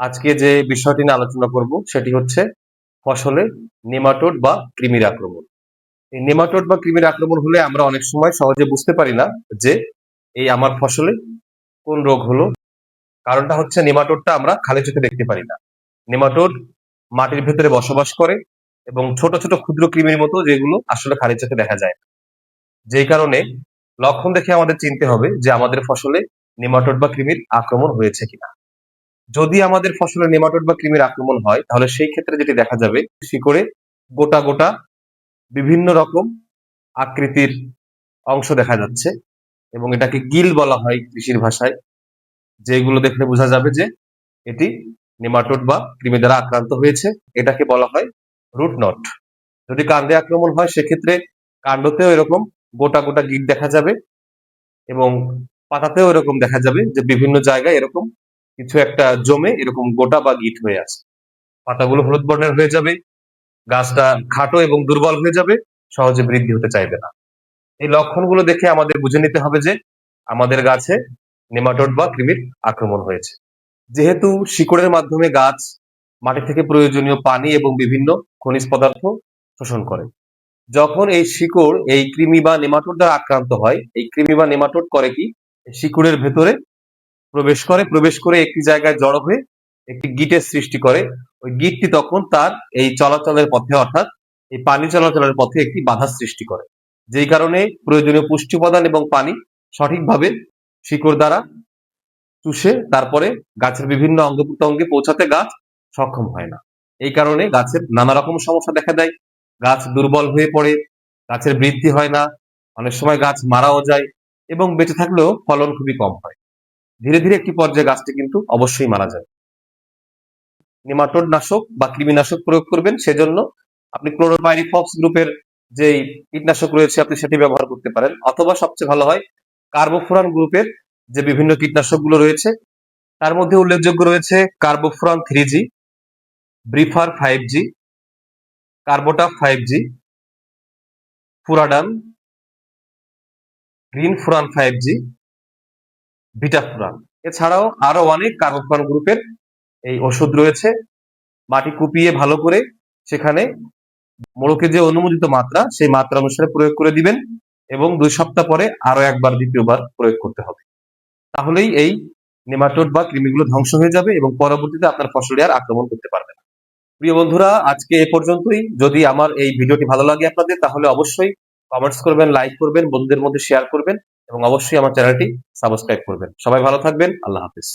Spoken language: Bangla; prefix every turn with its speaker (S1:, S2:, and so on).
S1: আজকে যে বিষয়টি নিয়ে আলোচনা করব সেটি হচ্ছে ফসলে নেমাটোড বা কৃমির আক্রমণ। এই নেমাটোড বা কৃমির আক্রমণ হলে আমরা অনেক সময় সহজে বুঝতে পারি না যে এই আমার ফসলে কোন রোগ হলো। কারণটা হচ্ছে নেমাটোডটা আমরা খালি চোখে দেখতে পারি না। নেমাটোড মাটির ভেতরে বসবাস করে এবং ছোট ছোট ক্ষুদ্র কৃমির মতো যেগুলো আসলে খালি চোখে দেখা যায় না। যেই কারণে লক্ষণ দেখে আমাদের চিনতে হবে যে আমাদের ফসলে নেমাটোড বা কৃমির আক্রমণ হয়েছে কিনা। যদি আমাদের ফসলে নেমাটোড বা কৃমির আক্রমণ হয়, তাহলে সেই ক্ষেত্রে যেটি দেখা যাবে শিকড়ে গোটা গোটা বিভিন্ন রকম আকৃতির অংশ দেখা যাচ্ছে এবং এটাকে গিল বলা হয় কৃষির ভাষায়, যেগুলো দেখলে বোঝা যাবে যে এটি নেমাটোড বা কৃমি দ্বারা আক্রান্ত হয়েছে। এটাকে বলা হয় রুট নট। যদি কাণ্ডে আক্রমণ হয়, সেক্ষেত্রে কাণ্ডতেও এরকম গোটা গোটা গিট দেখা যাবে এবং পাতাতেও এরকম দেখা যাবে যে বিভিন্ন জায়গায় এরকম কিছু একটা জমে এরকম গোটা বা গিট হয়ে আছে। পাতাগুলো হলুদ বর্ণের হয়ে যাবে, গাছটা খাটো এবং দুর্বল হয়ে যাবে, সহজে বৃদ্ধি হতে চাইবে না। এই লক্ষণগুলো দেখে আমাদের বুঝে নিতে হবে যে আমাদের গাছে নেমাটোড বা কৃমির আক্রমণ হয়েছে। যেহেতু শিকড়ের মাধ্যমে গাছ মাটি থেকে প্রয়োজনীয় পানি এবং বিভিন্ন খনিজ পদার্থ শোষণ করে। যখন এই শিকড় এই কৃমি বা নেমাটোড দ্বারা আক্রান্ত হয়, এই কৃমি বা নেমাটোড করে কি? শিকড়ের ভেতরে প্রবেশ করে প্রবেশ করে একটি জায়গায় জড়ো হয়ে একটি গিটের সৃষ্টি করে। ওই গিটটি তখন তার এই চলাচলের পথে, অর্থাৎ এই পানি চলাচলের পথে একটি বাধা সৃষ্টি করে। যেই কারণে প্রয়োজনীয় পুষ্টি উপাদান এবং পানি সঠিকভাবে শিকড় দ্বারা চুষে, তারপরে গাছের বিভিন্ন অঙ্গ প্রত্যঙ্গে পৌঁছাতে গাছ সক্ষম হয় না। এই কারণে গাছের নানা রকম সমস্যা দেখা দেয়। গাছ দুর্বল হয়ে পড়ে, গাছের বৃদ্ধি হয় না। অনেক সময় গাছ মারাও যায় এবং বেঁচে থাকলেও ফলন খুবই কম হয়। ধীরে ধীরে একটি পর্যায়ে গাছটি কিন্তু অবশ্যই মারা যায় নেমাটোড নাশক বা কৃমিনাশক প্রয়োগ করবেন, সেজন্য আপনি ক্লোরোপাইরিফক্স গ্রুপের যে কীটনাশক রয়েছে, আপনি সেটি ব্যবহার করতে পারেন। অথবা সবচেয়ে ভালো হয়, কার্বোফোরান গ্রুপের যে বিভিন্ন কীটনাশকগুলো রয়েছে, তার মধ্যে উল্লেখযোগ্য রয়েছে কার্বোফোরান থ্রি জি ব্রিফার five G কার্বোটা five G Furadan, green furan five G Vitafuran এছাড়াও আরও অনেক কার্বোফোরান গ্রুপের এই ওষুধ রয়েছে। মাটি কুপিয়ে ভালো করে সেখানে মোড়কে যে অনুমোদিত মাত্রা, সেই মাত্রা অনুসারে প্রয়োগ করে দিবেন এবং দুই সপ্তাহ পরে আরও একবার, দ্বিতীয়বার প্রয়োগ করতে হবে। তাহলেই এই নেমাটোড বা কৃমিগুলো ধ্বংস হয়ে যাবে এবং পরবর্তীতে আপনার ফসলে আর আক্রমণ করতে পারবে না। প্রিয় বন্ধুরা, আজকে এ পর্যন্তই। যদি আমার এই ভিডিওটি ভালো লাগে আপনাদের, তাহলে অবশ্যই কমেন্টস করবেন লাইক করবেন, বন্ধুদের মধ্যে শেয়ার করবেন। এবং অবশ্যই আমার চ্যানেলটি সাবস্ক্রাইব করবেন। সবাই ভালো থাকবেন। আল্লাহ হাফিজ।